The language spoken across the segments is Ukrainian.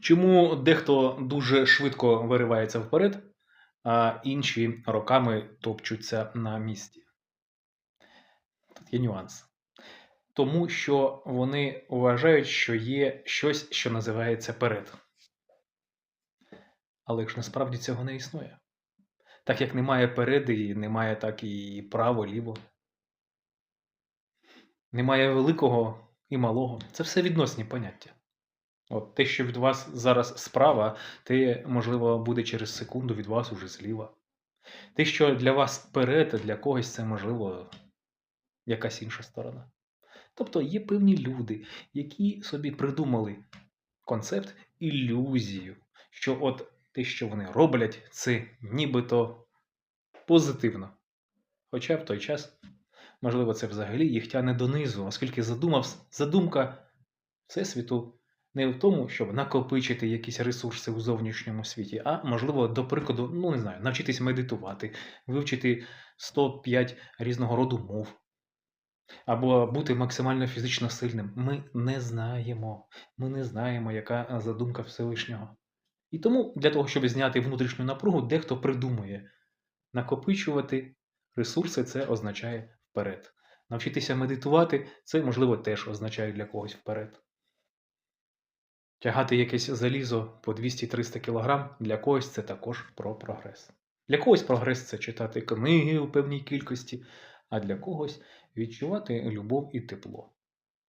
Чому дехто дуже швидко виривається вперед, а інші роками топчуться на місці? Тут є нюанс. Тому що вони вважають, що є щось, що називається перед. Але ж насправді цього не існує. Так як немає переди, немає так і право, ліво. Немає великого і малого. Це все відносні поняття. От те, що від вас зараз справа, те, можливо, буде через секунду від вас уже зліва. Те, що для вас вперед, для когось це, можливо, якась інша сторона. Тобто є певні люди, які собі придумали концепт ілюзію, що от те, що вони роблять, це нібито позитивно. Хоча в той час, можливо, це взагалі їх тягне донизу, оскільки задумав, задумка Всесвіту не в тому, щоб накопичити якісь ресурси у зовнішньому світі, а можливо, до прикладу, ну не знаю, навчитись медитувати, вивчити 105 різного роду мов. Або бути максимально фізично сильним. Ми не знаємо. Ми не знаємо, яка задумка Всевишнього. І тому для того, щоб зняти внутрішню напругу, дехто придумує накопичувати ресурси це означає вперед. Навчитися медитувати це, можливо, теж означає для когось вперед. Тягати якесь залізо по 200-300 кг для когось це також про прогрес. Для когось прогрес це читати книги у певній кількості, а для когось відчувати любов і тепло.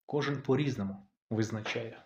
Кожен по-різному визначає.